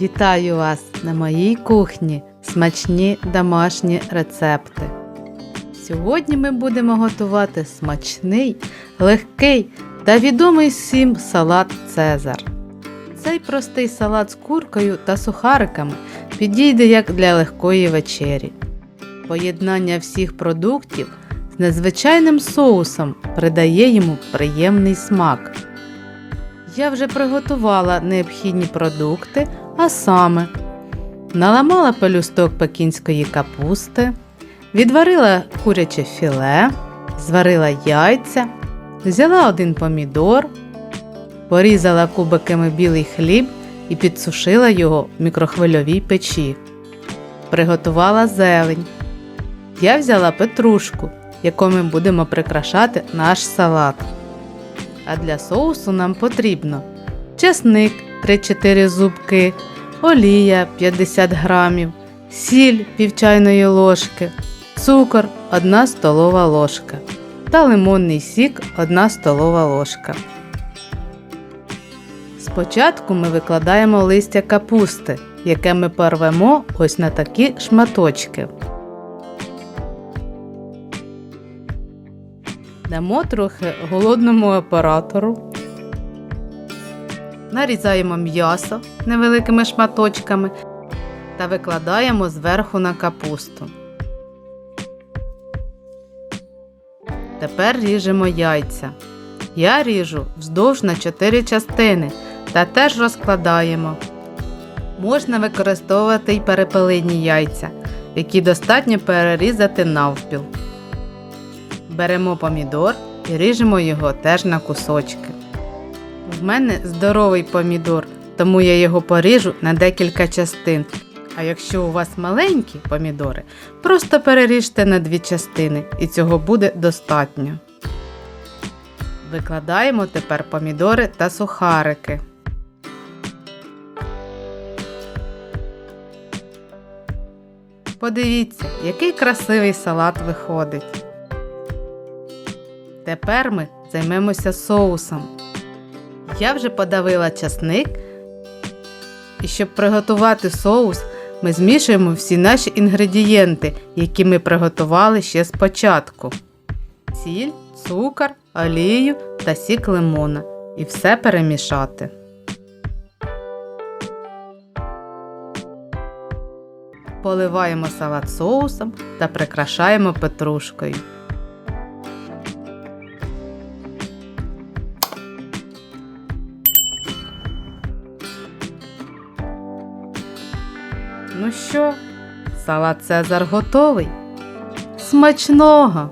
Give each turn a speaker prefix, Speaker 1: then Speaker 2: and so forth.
Speaker 1: Вітаю вас на моїй кухні. Смачні домашні рецепти. Сьогодні ми будемо готувати смачний, легкий та відомий всім салат Цезар. Цей простий салат з куркою та сухариками підійде як для легкої вечері. Поєднання всіх продуктів з незвичайним соусом придає йому приємний смак. Я вже приготувала необхідні продукти, а саме наламала пелюсток пекінської капусти, відварила куряче філе, зварила яйця, взяла один помідор, порізала кубиками білий хліб і підсушила його в мікрохвильовій печі. Приготувала зелень. Я взяла петрушку, якою ми будемо прикрашати наш салат. А для соусу нам потрібно чесник 3-4 зубки, олія 50 грамів, сіль пів чайної ложки, цукор 1 столова ложка та лимонний сік 1 столова ложка. Спочатку ми викладаємо листя капусти, яке ми порвемо ось на такі шматочки. Дамо трохи голодному оператору. Нарізаємо м'ясо невеликими шматочками та викладаємо зверху на капусту. Тепер ріжемо яйця. Я ріжу вздовж на 4 частини та теж розкладаємо. Можна використовувати й перепелині яйця, які достатньо перерізати навпіл. Беремо помідор і ріжемо його теж на кусочки. В мене здоровий помідор, тому я його поріжу на декілька частин. А якщо у вас маленькі помідори, просто переріжте на дві частини і цього буде достатньо. Викладаємо тепер помідори та сухарики. Подивіться, який красивий салат виходить. Тепер ми займемося соусом. Я вже подавила часник. І щоб приготувати соус, ми змішуємо всі наші інгредієнти, які ми приготували ще спочатку: сіль, цукор, олію та сік лимона. І все перемішати. Поливаємо салат соусом та прикрашаємо петрушкою. Ну що, салат Цезар готовий? Смачного!